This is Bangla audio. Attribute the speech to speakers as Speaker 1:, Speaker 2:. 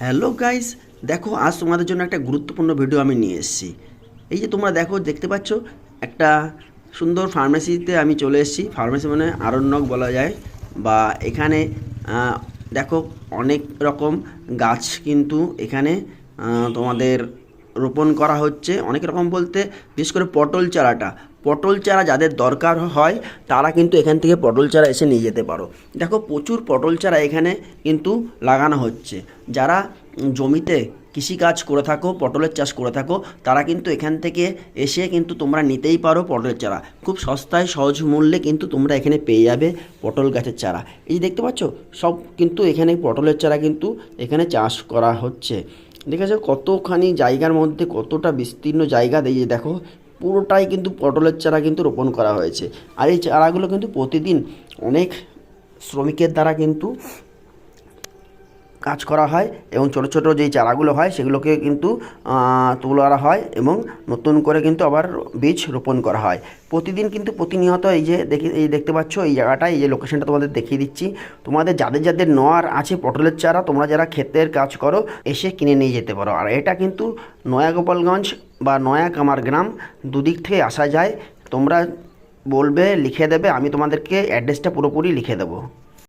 Speaker 1: হ্যালো গাইস দেখো, আজ তোমাদের জন্য একটা গুরুত্বপূর্ণ ভিডিও আমি নিয়ে এসেছি। এই যে তোমরা দেখো, দেখতে পাচ্ছ, একটা সুন্দর ফার্মেসিতে আমি চলে এসেছি। ফার্মেসি মানে আরণ্যক বলা যায়। বা এখানে দেখো, অনেক রকম গাছ কিন্তু এখানে তোমাদের রোপণ করা হচ্ছে। অনেক রকম বলতে, বিশেষ করে পটল চারাটা। পটল চারা যাদের দরকার হয়, তারা কিন্তু এখান থেকে পটল চারা এসে নিয়ে যেতে পারো। দেখো, প্রচুর পটল চারা এখানে কিন্তু লাগানো হচ্ছে। যারা জমিতে কৃষিকাজ করে থাকো, পটলের চাষ করে থাকো, তারা কিন্তু এখান থেকে এসে কিন্তু তোমরা নিতেই পারো পটলের চারা। খুব সস্তায়, সহজ মূল্যে কিন্তু তোমরা এখানে পেয়ে যাবে পটল গাছের চারা। এই দেখতে পাচ্ছ, সব কিন্তু এখানে পটলের চারা কিন্তু এখানে চাষ করা হচ্ছে। দেখেছ? কতখানি জায়গার মধ্যে কতটা বিস্তীর্ণ জায়গা দিয়ে দেখো, পুরোটাই কিন্তু পটলের চারা কিন্তু রোপণ করা হয়েছে। আর এই চারাগুলো কিন্তু প্রতিদিন অনেক শ্রমিকের দ্বারা কিন্তু কাজ করা হয় এবং ছোট ছোট যেই চারাগুলো হয় সেগুলোকে কিন্তু তোলা হয় এবং নতুন করে কিন্তু আবার বীজ রোপণ করা হয়। প্রতিদিন কিন্তু প্রতিনিয়ত এই যে দেখি, এই দেখতে পাচ্ছ এই জায়গাটা এই যে লোকেশনটা তোমাদের দেখিয়ে দিচ্ছি। তোমাদের যাদের যাদের নেওয়ার আছে পটলের চারা, তোমরা যারা ক্ষেতের কাজ করো, এসে কিনে নিয়ে যেতে পারো। আর এটা কিন্তু নয়াগোপালগঞ্জ বা নয়া কামার গ্রাম দুদিক থেকে আসা যায়। তোমরা বলবে, লিখে দেবে, আমি তোমাদেরকে অ্যাড্রেসটা পুরোপুরি লিখে দেবো।